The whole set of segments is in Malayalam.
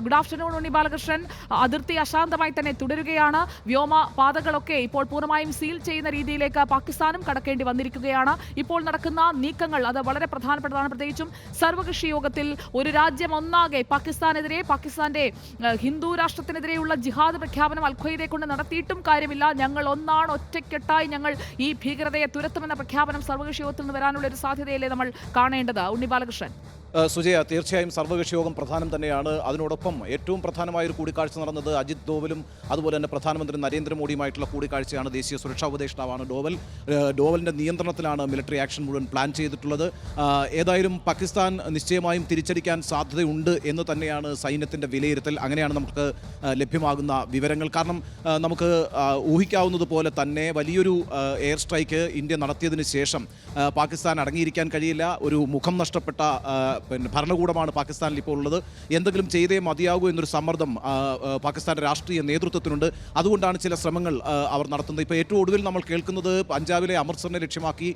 Good afternoon Unni Balakrishnan. അതിർത്തി അശാന്തമായി തന്നെ തുടരുകയാണ്. വ്യോമ പാതകളൊക്കെ ഇപ്പോൾ പൂർണമായും സീൽ ചെയ്യുന്ന രീതിയിലേക്ക് പാകിസ്ഥാനും കടക്കേണ്ടി വന്നിരിക്കുകയാണ്. ഇപ്പോൾ നടക്കുന്ന നീക്കങ്ങൾ അത് വളരെ പ്രധാനപ്പെട്ടതാണ്. പ്രത്യേകിച്ചും സർവകക്ഷി യോഗത്തിൽ ഒരു രാജ്യം ഒന്നാകെ പാകിസ്ഥാനെതിരെ പാകിസ്ഥാന്റെ ഏഹ്, ഹിന്ദു രാഷ്ട്രത്തിനെതിരെയുള്ള ജിഹാദ് പ്രഖ്യാപനം അൽഖയ്ദെ കൊണ്ട് നടത്തിയിട്ടും കാര്യമില്ല. ഞങ്ങൾ ഒന്നാണ് ഒറ്റക്കെട്ടായി ഞങ്ങൾ ഈ ഭീകരതയെ തുരത്തുമെന്ന പ്രഖ്യാപനം സർവകക്ഷി യോഗത്തിൽ നിന്ന് വരാനുള്ള ഒരു സാധ്യതയല്ലേ നമ്മൾ കാണേണ്ടത്? ഉണ്ണി ബാലകൃഷ്ണൻ. സുജയ തീർച്ചയായും സർവകക്ഷി യോഗം പ്രധാനം തന്നെയാണ്. അതിനോടൊപ്പം ഏറ്റവും പ്രധാനമായ ഒരു കൂടിക്കാഴ്ച നടന്നത് അജിത് ഡോവലും അതുപോലെ തന്നെ പ്രധാനമന്ത്രി നരേന്ദ്രമോദിയുമായിട്ടുള്ള കൂടിക്കാഴ്ചയാണ് ദേശീയ സുരക്ഷാ ഉപദേഷ്ടാവാണ് ഡോവൽ. ഡോവലിന്റെ നിയന്ത്രണത്തിലാണ് മിലിറ്ററി ആക്ഷൻ മുഴുവൻ പ്ലാൻ ചെയ്തിട്ടുള്ളത്. ഏതായാലും പാകിസ്ഥാൻ നിശ്ചയമായും തിരിച്ചടിക്കാൻ സാധ്യതയുണ്ട് എന്ന് തന്നെയാണ് സൈന്യത്തിന്റെ വിലയിരുത്തൽ. അങ്ങനെയാണ് നമുക്ക് ലഭ്യമാകുന്ന വിവരങ്ങൾ. കാരണം നമുക്ക് ഊഹിക്കാവുന്നത് പോലെ തന്നെ വലിയൊരു എയർ സ്ട്രൈക്ക് ഇന്ത്യ നടത്തിയതിന് ശേഷം പാകിസ്ഥാൻ അടങ്ങിയിരിക്കാൻ കഴിയില്ല. ഒരു മുഖം നഷ്ടപ്പെട്ട പിന്നെ ഭരണകൂടമാണ് പാകിസ്ഥാനിൽ ഇപ്പോൾ ഉള്ളത്. എന്തെങ്കിലും ചെയ്തേ മതിയാകൂ എന്നൊരു സമ്മർദ്ദം പാകിസ്ഥാന്റെ രാഷ്ട്രീയ നേതൃത്വത്തിനുണ്ട്. അതുകൊണ്ടാണ് ചില ശ്രമങ്ങൾ അവർ നടത്തുന്നത്. ഇപ്പോൾ ഏറ്റവും ഒടുവിൽ നമ്മൾ കേൾക്കുന്നത് പഞ്ചാബിലെ അമൃത്സറിനെ ലക്ഷ്യമാക്കി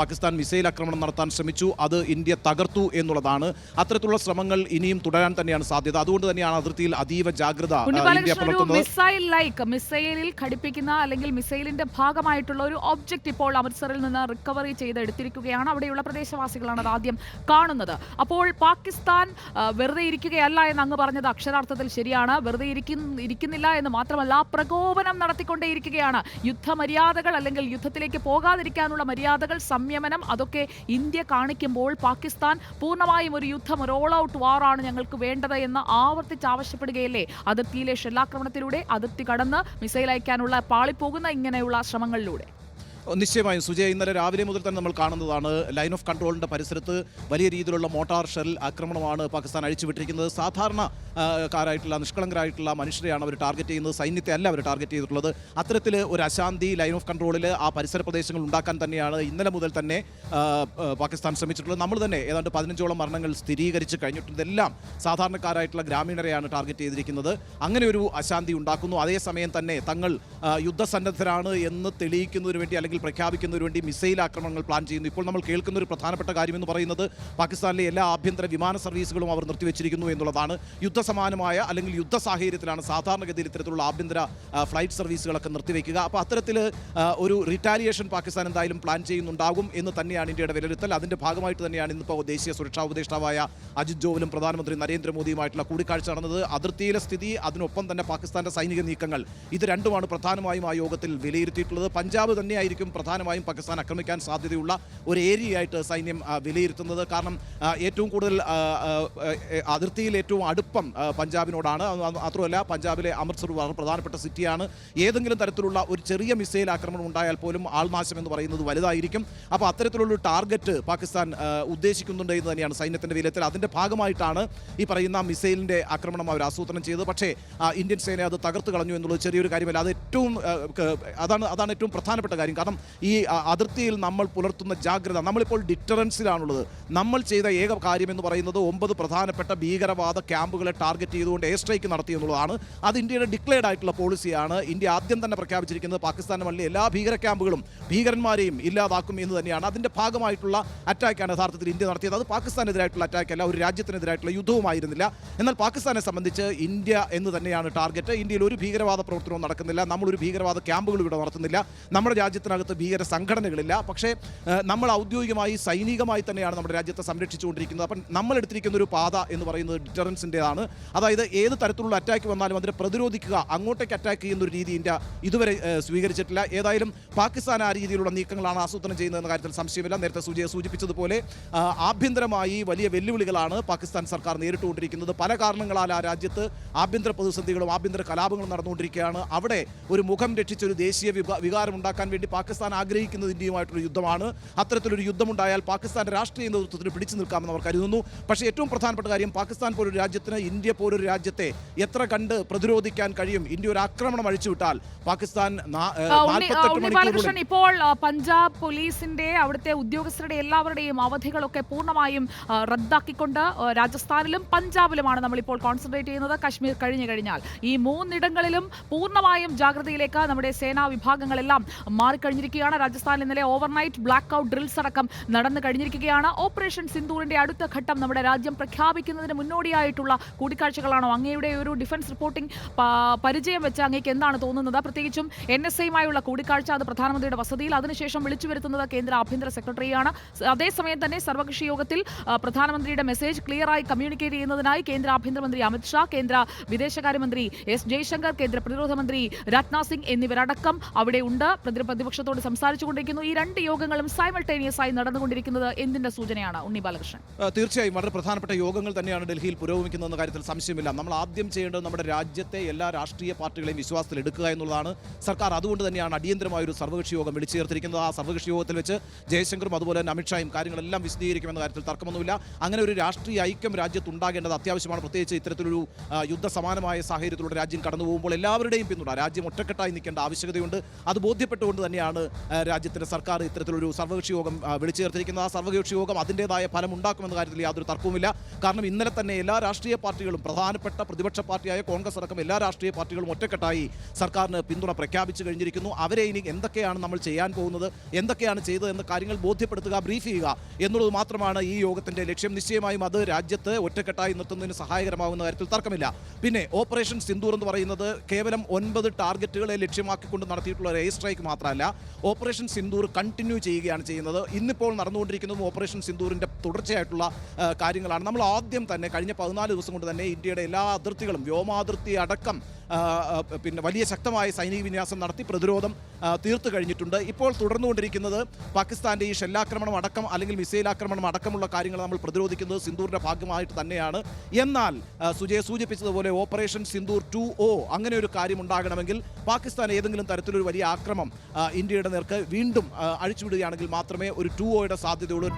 പാകിസ്ഥാൻ മിസൈൽ ആക്രമണം നടത്താൻ ശ്രമിച്ചു. അത് ഇന്ത്യ തകർത്തു എന്നുള്ളതാണ്. അത്തരത്തിലുള്ള ശ്രമങ്ങൾ ഇനിയും തുടരാൻ തന്നെയാണ് സാധ്യത. അതുകൊണ്ട് തന്നെയാണ് അതിർത്തിയിൽ അതീവ ജാഗ്രത ഇന്ത്യ പുലർത്തുന്നത് മിസൈൽ ലൈക്ക് മിസൈലിൽ ഘടിപ്പിക്കുന്ന അല്ലെങ്കിൽ മിസൈലിന്റെ ഭാഗമായിട്ടുള്ള ഒരു ഒബ്ജക്റ്റ് ഇപ്പോൾ അമൃത്സറിൽ നിന്ന് റിക്കവറി ചെയ്ത് എടുത്തിരിക്കുകയാണ് അവിടെയുള്ള പ്രദേശവാസികളാണ് അത് ആദ്യം കാണുന്നത്. അപ്പോൾ പാകിസ്ഥാൻ വെറുതെ ഇരിക്കുകയല്ല എന്ന് അങ്ങ് പറഞ്ഞത് അക്ഷരാർത്ഥത്തിൽ ശരിയാണ്. വെറുതെ ഇരിക്കുന്ന ഇരിക്കുന്നില്ല എന്ന് മാത്രമല്ല പ്രകോപനം നടത്തിക്കൊണ്ടേയിരിക്കുകയാണ്. യുദ്ധമര്യാദകൾ അല്ലെങ്കിൽ യുദ്ധത്തിലേക്ക് പോകാതിരിക്കാനുള്ള മര്യാദകൾ സംയമനം അതൊക്കെ ഇന്ത്യ കാണിക്കുമ്പോൾ പാകിസ്ഥാൻ പൂർണമായും ഒരു യുദ്ധം ഒരു ഓൾ ഔട്ട് വാറാണ് ഞങ്ങൾക്ക് വേണ്ടത് എന്ന് ആവർത്തിച്ച് ആവശ്യപ്പെടുകയല്ലേ? അതിർത്തിയിലെ ഷെല്ലാക്രമണത്തിലൂടെ അതിർത്തി കടന്ന് മിസൈൽ അയക്കാനുള്ള പാളിപ്പോകുന്ന ഇങ്ങനെയുള്ള ശ്രമങ്ങളിലൂടെ. നിശ്ചയമായും സുജയ ഇന്നലെ രാവിലെ മുതൽ തന്നെ നമ്മൾ കാണുന്നതാണ്. ലൈൻ ഓഫ് കൺട്രോളിന്റെ പരിസരത്ത് വലിയ രീതിയിലുള്ള മോട്ടാർ ഷെൽ ആക്രമണമാണ് പാകിസ്ഥാൻ അഴിച്ചുവിട്ടിരിക്കുന്നത്. സാധാരണ കാരായിട്ടുള്ള നിഷ്കളങ്കരായിട്ടുള്ള മനുഷ്യരെയാണ് അവർ ടാർഗറ്റ് ചെയ്യുന്നത്. സൈന്യത്തെ അല്ല അവർ ടാർഗറ്റ് ചെയ്തിട്ടുള്ളത്. അത്തരത്തിൽ ഒരു അശാന്തി ലൈൻ ഓഫ് കൺട്രോളിൽ ആ പരിസര പ്രദേശങ്ങൾ ഉണ്ടാക്കാൻ തന്നെയാണ് ഇന്നലെ മുതൽ തന്നെ പാകിസ്ഥാൻ ശ്രമിച്ചിട്ടുള്ളത്. നമ്മൾ തന്നെ ഏതാണ്ട് പതിനഞ്ചോളം മരണങ്ങൾ സ്ഥിരീകരിച്ച് കഴിഞ്ഞിട്ടുണ്ട്. ഇതെല്ലാം സാധാരണക്കാരായിട്ടുള്ള ഗ്രാമീണരെയാണ് ടാർഗറ്റ് ചെയ്തിരിക്കുന്നത്. അങ്ങനെ ഒരു അശാന്തി ഉണ്ടാക്കുന്നു. അതേസമയം തന്നെ തങ്ങൾ യുദ്ധസന്നദ്ധരാണ് എന്ന് തെളിയിക്കുന്നതിന് വേണ്ടി അല്ലെങ്കിൽ പ്രഖ്യാപിക്കുന്നതിന് വേണ്ടി മിസൈൽ ആക്രമണങ്ങൾ പ്ലാൻ ചെയ്യുന്നു. ഇപ്പോൾ നമ്മൾ കേൾക്കുന്ന ഒരു പ്രധാനപ്പെട്ട കാര്യം എന്ന് പറയുന്നത് പാകിസ്ഥാനിലെ എല്ലാ ആഭ്യന്തര വിമാന സർവീസുകളും അവർ നിർത്തിവെച്ചിരിക്കുന്നു എന്നുള്ളതാണ്. യുദ്ധസമാനമായ അല്ലെങ്കിൽ യുദ്ധ സാഹചര്യത്തിലാണ് സാധാരണഗതിയിൽ ഇത്തരത്തിലുള്ള ആഭ്യന്തര ഫ്ലൈറ്റ് സർവീസുകളൊക്കെ നിർത്തിവെക്കുക. അപ്പോൾ അത്തരത്തിൽ ഒരു റിറ്റാലിയേഷൻ പാകിസ്ഥാൻ എന്തായാലും പ്ലാൻ ചെയ്യുന്നുണ്ടാകും എന്ന് തന്നെയാണ് ഇന്ത്യയുടെ വിലയിരുത്തൽ. അതിന്റെ ഭാഗമായിട്ട് തന്നെയാണ് ഇന്നിപ്പോൾ ദേശീയ സുരക്ഷാ ഉപദേഷ്ടാവായ അജിത് ജോവലും പ്രധാനമന്ത്രി നരേന്ദ്രമോദിയുമായിട്ടുള്ള കൂടിക്കാഴ്ച നടന്നത്. അതിർത്തിയിലെ സ്ഥിതി അതിനൊപ്പം തന്നെ പാകിസ്ഥാന്റെ സൈനിക നീക്കങ്ങൾ ഇത് രണ്ടുമാണ് പ്രധാനമായും ആ യോഗത്തിൽ വിലയിരുത്തിയിട്ടുള്ളത്. പഞ്ചാബ് തന്നെയായിരിക്കും പ്രധാനമായും പാകിസ്ഥാൻ ആക്രമിക്കാൻ സാധ്യതയുള്ള ഒരു ഏരിയയായിട്ട് സൈന്യം വിലയിരുത്തുന്നത്. കാരണം ഏറ്റവും കൂടുതൽ അതിർത്തിയിൽ ഏറ്റവും അടുപ്പം പഞ്ചാബിനോടാണ്. മാത്രമല്ല പഞ്ചാബിലെ അമൃത്സർ വളരെ പ്രധാനപ്പെട്ട സിറ്റിയാണ്. ഏതെങ്കിലും തരത്തിലുള്ള ഒരു ചെറിയ മിസൈൽ ആക്രമണം ഉണ്ടായാൽ പോലും ആൾനാശം എന്ന് പറയുന്നത് വലുതായിരിക്കും. അപ്പോൾ അത്തരത്തിലുള്ള ഒരു ടാർഗറ്റ് പാകിസ്ഥാൻ ഉദ്ദേശിക്കുന്നുണ്ട് എന്ന് തന്നെയാണ് സൈന്യത്തിന്റെ വിലയിരുത്തൽ. അതിന്റെ ഭാഗമായിട്ടാണ് ഈ പറയുന്ന മിസൈലിന്റെ ആക്രമണം അവർ ആസൂത്രണം ചെയ്തത്. പക്ഷേ ഇന്ത്യൻ സേന അത് തകർത്ത് കളഞ്ഞു എന്നുള്ളത് ചെറിയൊരു കാര്യമല്ല. അത് ഏറ്റവും അതാണ് അതാണ് ഏറ്റവും പ്രധാനപ്പെട്ട കാര്യം. ഈ അതിർത്തിയിൽ നമ്മൾ പുലർത്തുന്ന ജാഗ്രത നമ്മളിപ്പോൾ ഡിറ്ററൻസിലാണുള്ളത്. നമ്മൾ ചെയ്ത ഏക കാര്യമെന്ന് പറയുന്നത് ഒമ്പത് പ്രധാനപ്പെട്ട ഭീകരവാദ ക്യാമ്പുകളെ ടാർഗറ്റ് ചെയ്തുകൊണ്ട് എയർ സ്ട്രൈക്ക് നടത്തി എന്നുള്ളതാണ്. അത് ഇന്ത്യയുടെ ഡിക്ലെയർഡ് ആയിട്ടുള്ള പോളിസിയാണ്. ഇന്ത്യ ആദ്യം തന്നെ പ്രഖ്യാപിച്ചിരിക്കുന്നത് പാകിസ്ഥാൻ മണ്ണിലെ എല്ലാ ഭീകര ക്യാമ്പുകളും ഭീകരന്മാരെയും ഇല്ലാതാക്കും എന്ന് തന്നെയാണ്. അതിന്റെ ഭാഗമായിട്ടുള്ള അറ്റാക്കാണ് യഥാർത്ഥത്തിൽ ഇന്ത്യ നടത്തിയത്. അത് പാകിസ്ഥാനെതിരായിട്ടുള്ള അറ്റാക്കല്ല ഒരു രാജ്യത്തിനെതിരായിട്ടുള്ള യുദ്ധവുമായിരുന്നില്ല എന്നാൽ പാകിസ്ഥാനെ സംബന്ധിച്ച് ഇന്ത്യ എന്ന് തന്നെയാണ് ടാർഗറ്റ്. ഇന്ത്യയിൽ ഒരു ഭീകരവാദ പ്രവർത്തനവും നടക്കുന്നില്ല. നമ്മളൊരു ഭീകരവാദ ക്യാമ്പുകൾ ഇവിടെ നടത്തുന്നില്ല. നമ്മുടെ രാജ്യത്തിനകത്ത് ഭീകര സംഘടനകളില്ല. പക്ഷേ നമ്മൾ ഔദ്യോഗികമായി സൈനികമായി തന്നെയാണ് നമ്മുടെ രാജ്യത്തെ സംരക്ഷിച്ചുകൊണ്ടിരിക്കുന്നത്. അപ്പം നമ്മൾ എടുത്തിരിക്കുന്ന ഒരു പാത എന്ന് പറയുന്നത് ഡിറ്ററൻസിന്റെതാണ് അതായത് ഏത് തരത്തിലുള്ള അറ്റാക്ക് വന്നാലും അതിനെ പ്രതിരോധിക്കുക അങ്ങോട്ടേക്ക് അറ്റാക്ക് ചെയ്യുന്ന ഒരു രീതി ഇന്ത്യ ഇതുവരെ സ്വീകരിച്ചിട്ടില്ല. ഏതായാലും പാകിസ്ഥാൻ ആ രീതിയിലുള്ള നീക്കങ്ങളാണ് ആസൂത്രണം ചെയ്യുന്നതെന്ന കാര്യത്തിൽ സംശയമില്ല. നേരത്തെ സൂചിയെ സൂചിപ്പിച്ചതുപോലെ ആഭ്യന്തരമായി വലിയ വെല്ലുവിളികളാണ് പാകിസ്ഥാൻ സർക്കാർ നേരിട്ടുകൊണ്ടിരിക്കുന്നത്. പല കാരണങ്ങളാൽ ആ രാജ്യത്ത് ആഭ്യന്തര പ്രതിസന്ധികളും ആഭ്യന്തര കലാപങ്ങളും നടന്നുകൊണ്ടിരിക്കുകയാണ്. അവിടെ ഒരു മുഖം രക്ഷിച്ച ഒരു ദേശീയ വികാരം ഉണ്ടാക്കാൻ വേണ്ടി പാകിസ്ഥാൻ ആഗ്രഹിക്കുന്നത് ഇന്ത്യയുമായിട്ടൊരു യുദ്ധമാണ്. അത്തരത്തിലൊരു യുദ്ധമുണ്ടായാൽ പാകിസ്ഥാൻ രാഷ്ട്രീയ നേതൃത്വത്തിന് പിടിച്ചു നിൽക്കാമെന്ന് അവർ കരുതുന്നു. പക്ഷേ ഏറ്റവും പ്രധാനപ്പെട്ട കാര്യം പാകിസ്ഥാൻ പോലൊരു രാജ്യത്തിന് ഇന്ത്യ പോലൊരു രാജ്യത്തെ എത്ര കണ്ട് പ്രതിരോധിക്കാൻ കഴിയും? ഇന്ത്യ ഒരു ആക്രമണം അഴിച്ചുവിട്ടാൽ പാകിസ്ഥാൻ ബാലകൃഷ്ണൻ ഇപ്പോൾ പഞ്ചാബ് പോലീസിന്റെ അവിടുത്തെ ഉദ്യോഗസ്ഥരുടെ എല്ലാവരുടെയും അവധികളൊക്കെ പൂർണമായും റദ്ദാക്കിക്കൊണ്ട് രാജസ്ഥാനിലും പഞ്ചാബിലുമാണ് നമ്മളിപ്പോൾ കോൺസെൻട്രേറ്റ് ചെയ്യുന്നത്. കശ്മീർ കഴിഞ്ഞു കഴിഞ്ഞാൽ ഈ മൂന്നിടങ്ങളിലും പൂർണമായും ജാഗ്രതയിലേക്ക് നമ്മുടെ സേനാ വിഭാഗങ്ങളെല്ലാം മാറിക്കഴിഞ്ഞു കഴിഞ്ഞിരിക്കുകയാണ് രാജസ്ഥാനിൽ ഇന്നലെ ഓവർനൈറ്റ് ബ്ലാക്ക് ഔട്ട് ഡ്രിൽസ് അടക്കം നടന്നു കഴിഞ്ഞിരിക്കുകയാണ്. ഓപ്പറേഷൻ സിന്ദൂറിന്റെ അടുത്ത ഘട്ടം നമ്മുടെ രാജ്യം പ്രഖ്യാപിക്കുന്നതിന് മുന്നോടിയായിട്ടുള്ള കൂടിക്കാഴ്ചകളാണോ? അങ്ങയുടെ ഒരു ഡിഫൻസ് റിപ്പോർട്ടിംഗ് പരിചയം വെച്ച് അങ്ങേക്ക് എന്താണ് തോന്നുന്നത്? പ്രത്യേകിച്ചും എൻ എസ് ഐയുമായുള്ള കൂടിക്കാഴ്ച അത് പ്രധാനമന്ത്രിയുടെ വസതിയിൽ അതിനുശേഷം വിളിച്ചു വരുത്തുന്നത് കേന്ദ്ര ആഭ്യന്തര സെക്രട്ടറിയാണ്. അതേസമയം തന്നെ സർവകക്ഷി യോഗത്തിൽ പ്രധാനമന്ത്രിയുടെ മെസ്സേജ് ക്ലിയറായി കമ്മ്യൂണിക്കേറ്റ് ചെയ്യുന്നതിനായി കേന്ദ്ര ആഭ്യന്തരമന്ത്രി അമിത്ഷാ കേന്ദ്ര വിദേശകാര്യമന്ത്രി എസ് ജയശങ്കർ കേന്ദ്ര പ്രതിരോധ മന്ത്രി രാജ്നാഥ് സിംഗ് എന്നിവരടക്കം അവിടെ ഉണ്ട്. പ്രതി- പ്രതിപക്ഷത്തോട് സംസാരിച്ചുകൊണ്ടിരിക്കുന്നു. ഈ രണ്ട് യോഗങ്ങളും സൈമൾട്ടേനിയസ് ആയി നടന്നുകൊണ്ടിരിക്കുന്നത് എന്തിന്റെ സൂചനയാണ്? ഉണ്ണി ബാലകൃഷ്ണൻ. തീർച്ചയായും വളരെ പ്രധാനപ്പെട്ട യോഗങ്ങൾ തന്നെയാണ് ഡൽഹിയിൽ പുരോഗമിക്കുന്നതെന്ന കാര്യത്തിൽ സംശയമില്ല. നമ്മൾ ആദ്യം ചെയ്യേണ്ടത് നമ്മുടെ രാജ്യത്തെ എല്ലാ രാഷ്ട്രീയ പാർട്ടികളെയും വിശ്വാസത്തിൽ എടുക്കുക എന്നുള്ളതാണ്. സർക്കാർ അതുകൊണ്ട് തന്നെയാണ് അടിയന്തരമായ ഒരു സർവകക്ഷി യോഗം വിളിച്ചു ചേർത്തിരിക്കുന്നത് ആ സർവകക്ഷി യോഗത്തിൽ വെച്ച് ജയശങ്കറും അതുപോലെ തന്നെ അമിത്ഷായും കാര്യങ്ങളെല്ലാം വിശദീകരിക്കുമെന്ന കാര്യത്തിൽ തർക്കമൊന്നുമില്ല. അങ്ങനെ ഒരു രാഷ്ട്രീയ ഐക്യം രാജ്യത്ത് ഉണ്ടാകേണ്ടത് അത്യാവശ്യമാണ്. പ്രത്യേകിച്ച് ഇത്തരത്തിലൊരു യുദ്ധസമാനമായ സാഹചര്യത്തിലൂടെ രാജ്യം കടന്നു പോകുമ്പോൾ എല്ലാവരുടെയും പിന്തുണ രാജ്യം ഒറ്റക്കെട്ടായി നിൽക്കേണ്ട ആവശ്യകതയുണ്ട്. അത് ബോധ്യപ്പെട്ടുകൊണ്ട് തന്നെയാണ് ആ, രാജ്യത്തിന്റെ സർക്കാർ ഇത്തരത്തിലൊരു സർവകക്ഷി യോഗം വിളിച്ചു ചേർത്തിരിക്കുന്നത് ആ സർവകക്ഷി യോഗം അതിന്റെതായ ഫലം ഉണ്ടാക്കുമെന്ന കാര്യത്തിൽ യാതൊരു തർക്കവുമില്ല. കാരണം ഇന്നലെ തന്നെ എല്ലാ രാഷ്ട്രീയ പാർട്ടികളും പ്രധാനപ്പെട്ട പ്രതിപക്ഷ പാർട്ടിയായ കോൺഗ്രസ് അടക്കം എല്ലാ രാഷ്ട്രീയ പാർട്ടികളും ഒറ്റക്കെട്ടായി സർക്കാരിന് പിന്തുണ പ്രഖ്യാപിച്ചു കഴിഞ്ഞിരിക്കുന്നു. അവരെ ഇനി എന്തൊക്കെയാണ് നമ്മൾ ചെയ്യാൻ പോകുന്നത് എന്തൊക്കെയാണ് ചെയ്തത് എന്ന കാര്യങ്ങൾ ബോധ്യപ്പെടുത്തുക ബ്രീഫ് ചെയ്യുക എന്നുള്ളത് മാത്രമാണ് ഈ യോഗത്തിന്റെ ലക്ഷ്യം. നിശ്ചയമായും അത് രാജ്യത്ത് ഒറ്റക്കെട്ടായി നിർത്തുന്നതിന് സഹായകരമാകുന്ന കാര്യത്തിൽ തർക്കമില്ല. പിന്നെ ഓപ്പറേഷൻ സിന്ദൂർ എന്ന് പറയുന്നത് കേവലം ഒൻപത് ടാർഗറ്റുകളെ ലക്ഷ്യമാക്കിക്കൊണ്ട് നടത്തിയിട്ടുള്ള ഒരു എയർ സ്ട്രൈക്ക് മാത്രമല്ല ഓപ്പറേഷൻ സിന്ദൂർ കണ്ടിന്യൂ ചെയ്യുകയാണ് ചെയ്യുന്നത്. ഇന്നിപ്പോൾ നടന്നുകൊണ്ടിരിക്കുന്നതും ഓപ്പറേഷൻ സിന്ദൂറിന്റെ തുടർച്ചയായിട്ടുള്ള കാര്യങ്ങളാണ്. നമ്മൾ ആദ്യം തന്നെ കഴിഞ്ഞ പതിനാല് ദിവസം കൊണ്ട് തന്നെ ഇന്ത്യയുടെ എല്ലാ അതിർത്തികളും വ്യോമാതിർത്തി അടക്കം പിന്നെ വലിയ ശക്തമായ സൈനിക വിന്യാസം നടത്തി പ്രതിരോധം തീർത്തു കഴിഞ്ഞിട്ടുണ്ട്. ഇപ്പോൾ തുടർന്നുകൊണ്ടിരിക്കുന്നത് പാകിസ്ഥാന്റെ ഈ ഷെല്ലാക്രമണം അടക്കം അല്ലെങ്കിൽ മിസൈൽ ആക്രമണം അടക്കമുള്ള കാര്യങ്ങൾ നമ്മൾ പ്രതിരോധിക്കുന്നത് സിന്ദൂറിന്റെ ഭാഗമായിട്ട് തന്നെയാണ്. എന്നാൽ സുജയ സൂചിപ്പിച്ചതുപോലെ ഓപ്പറേഷൻ സിന്ദൂർ ടു ഒ അങ്ങനെ ഒരു കാര്യം ഉണ്ടാകണമെങ്കിൽ പാകിസ്ഥാൻ ഏതെങ്കിലും തരത്തിലൊരു വലിയ ആക്രമം ഇന്ത്യയുടെ നേർക്ക് വീണ്ടും അഴിച്ചുവിടുകയാണെങ്കിൽ മാത്രമേ ഒരു ടു ഓയുടെ സാധ്യതയുള്ളൂ.